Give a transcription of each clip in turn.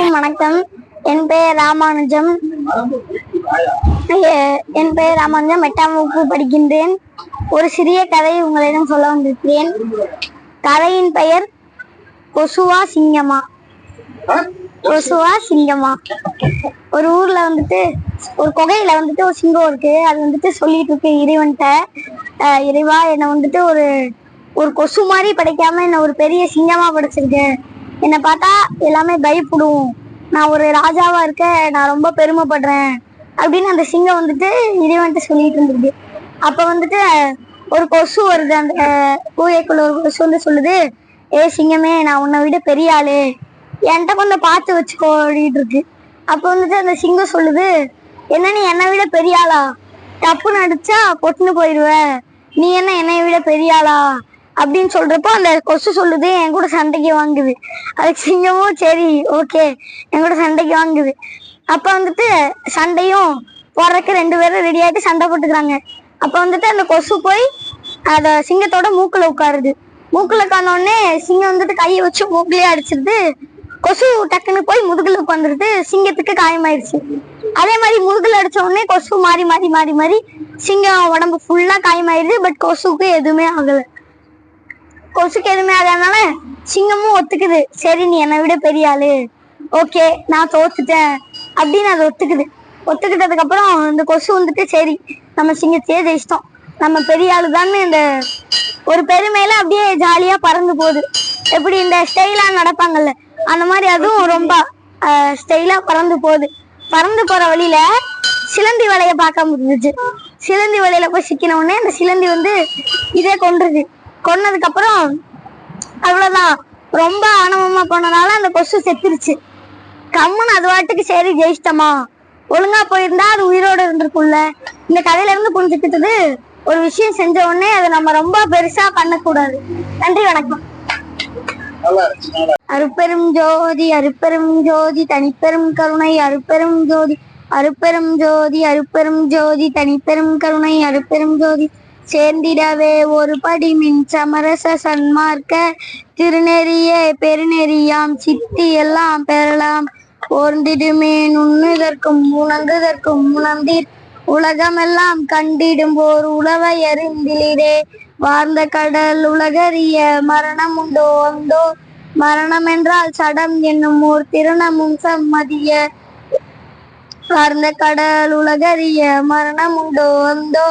அனைவருக்கும் வணக்கம். என் பெயர் ராமானுஜம். என் பெயர் ராமானுஜம். எட்டாம் வகுப்பு படிக்கின்றேன். ஒரு சிறிய கதையை உங்களிடம் சொல்ல வந்திருக்கிறேன். கதையின் பெயர் கொசுவா சிங்கமா? கொசுவா சிங்கமா? ஒரு ஊர்ல வந்துட்டு ஒரு குகையில வந்துட்டு ஒரு சிங்கம் இருக்கு. அது வந்துட்டு சொல்லிட்டு இருக்கு இறைவன்கிட்ட. இறைவா என்னை வந்துட்டு ஒரு ஒரு கொசு மாதிரி படைக்காம என்ன ஒரு பெரிய சிங்கமா படைச்சிருக்கேன் என்னை பார்த்தா எல்லாமே பயப்படும் நான் ஒரு ராஜாவா இருக்க நான் ரொம்ப பெருமைப்படுறேன் அப்படின்னு அந்த சிங்கம் வந்துட்டு இறைவன்ட்டு சொல்லிட்டு இருந்திருக்கு அப்ப வந்துட்டு ஒரு கொசு வருது அந்த கூயக்குள்ள ஒரு கொசு வந்து சொல்லுது ஏ சிங்கமே நான் உன்னை விட பெரிய ஆளு. என்கிட்ட கொஞ்சம் பார்த்து வச்சுக்கோ அப்படின்ட்டு இருக்கு. அப்ப வந்துட்டு அந்த சிங்கம் சொல்லுது என்ன நீ என்னை விட பெரிய ஆளா? தப்பு நடிச்சா பொட்டுன்னு போயிடுவ நீ என்ன என்னை விட பெரிய ஆளா? அப்படின்னு சொல்றப்போ அந்த கொசு சொல்லுது என் கூட சண்டைக்கு வாங்குது. அதுக்கு சிங்கமும் சரி ஓகே என் கூட சண்டைக்கு வாங்குது. அப்ப வந்துட்டு சண்டையும் போறதுக்கு ரெண்டு பேரும் ரெடி ஆயிட்டு சண்டை போட்டுக்கிறாங்க. அப்ப வந்துட்டு அந்த கொசு போய் அத சிங்கத்தோட மூக்குல உட்காருது. மூக்குல உட்கார்ந்த சிங்கம் வந்துட்டு கையை வச்சு மூக்குலயே அடிச்சிருது. கொசு டக்குன்னு போய் முதுகுல உட்காந்துருது சிங்கத்துக்கு காயமாயிருச்சு. அதே மாதிரி முதுகுல அடிச்ச உடனே கொசு மாறி மாறி மாறி மாறி சிங்கம் உடம்பு ஃபுல்லா காயமாயிருது. பட் கொசுக்கு எதுவுமே ஆகலை. கொசுக்கு எதுவுமே ஆகாதனால சிங்கமும் ஒத்துக்குது. சரி நீ என்னை விட பெரிய ஆளு. ஓகே நான் தோத்துட்டேன் அப்படின்னு அது ஒத்துக்குது. ஒத்துக்கிட்டதுக்கு அப்புறம் இந்த கொசு வந்துட்டு சரி நம்ம சிங்கத்தையே ஜெயிச்சிட்டோம். நம்ம பெரிய ஆளு இந்த ஒரு பெருமையில அப்படியே ஜாலியா பறந்து போகுது. எப்படி இந்த ஸ்டைலா நடப்பாங்கல்ல அந்த மாதிரி அதுவும் ரொம்ப ஸ்டைலா பறந்து போகுது. பறந்து போற வழியில சிலந்தி வலைய பார்க்க முடிஞ்சுச்சு சிலந்தி வலையில போய் சிக்கின உடனே அந்த சிலந்தி வந்து இதே கொன்றுது. கொன்னதுக்கு அப்புறம் அவ்வளவுதான். ரொம்ப ஆணவமா போனனால அந்த கொசு செத்துருச்சு. கம்முன்னு அது வாட்டுக்கு சரி ஜெயிச்சிட்டமா? ஒழுங்கா போயிருந்தா அது உயிரோட இருந்திருக்கும்ல. இந்த கதையில இருந்து புரிஞ்சுக்கிட்டது ஒரு விஷயம் செஞ்ச உடனே அதை நம்ம ரொம்ப பெருசா பண்ணக்கூடாது. நன்றி வணக்கம். அருப்பெரும் ஜோதி அருப்பெரும் ஜோதி தனிப்பெரும் கருணை அருப்பெரும் ஜோதி அருப்பெரும் ஜோதி அருப்பெரும் ஜோதி தனிப்பெரும் கருணை அருப்பெரும் ஜோதி. சேர்ந்திடவே ஒரு படி மின் சமரச சன்மார்க்க திருநெறியே பெருநெறியாம் சித்தி எல்லாம் பெறலாம். ஓர்ந்திடுமே நுண்ணுதற்கும் உணர்ந்ததற்கும் உணர்ந்தீர். உலகமெல்லாம் கண்டிடும் போர் உழவை அறிந்திலிரே. வார்ந்த கடல் உலகறிய மரணம் உண்டோ அந்தோ. மரணம் என்றால் சடம் என்னும் ஓர் திருணமும் சம்மதிய. வார்ந்த கடல் உலகறிய மரணம் உண்டோ அந்தோ.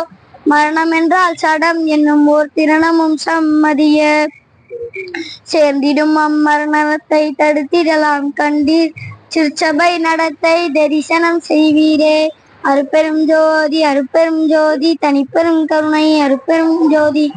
மரணம் என்றால் சடம் என்னும் ஓர் திருணமும் சம்மதிய. சேர்ந்திடும் அம்மரணத்தை தடுத்திடலாம். கண்டீர் சிற்சபை நடத்தை தரிசனம் செய்வீரே. அருப்பெரும் ஜோதி அருப்பெரும் ஜோதி தனிப்பெரும் கருணை அருப்பெரும் ஜோதி.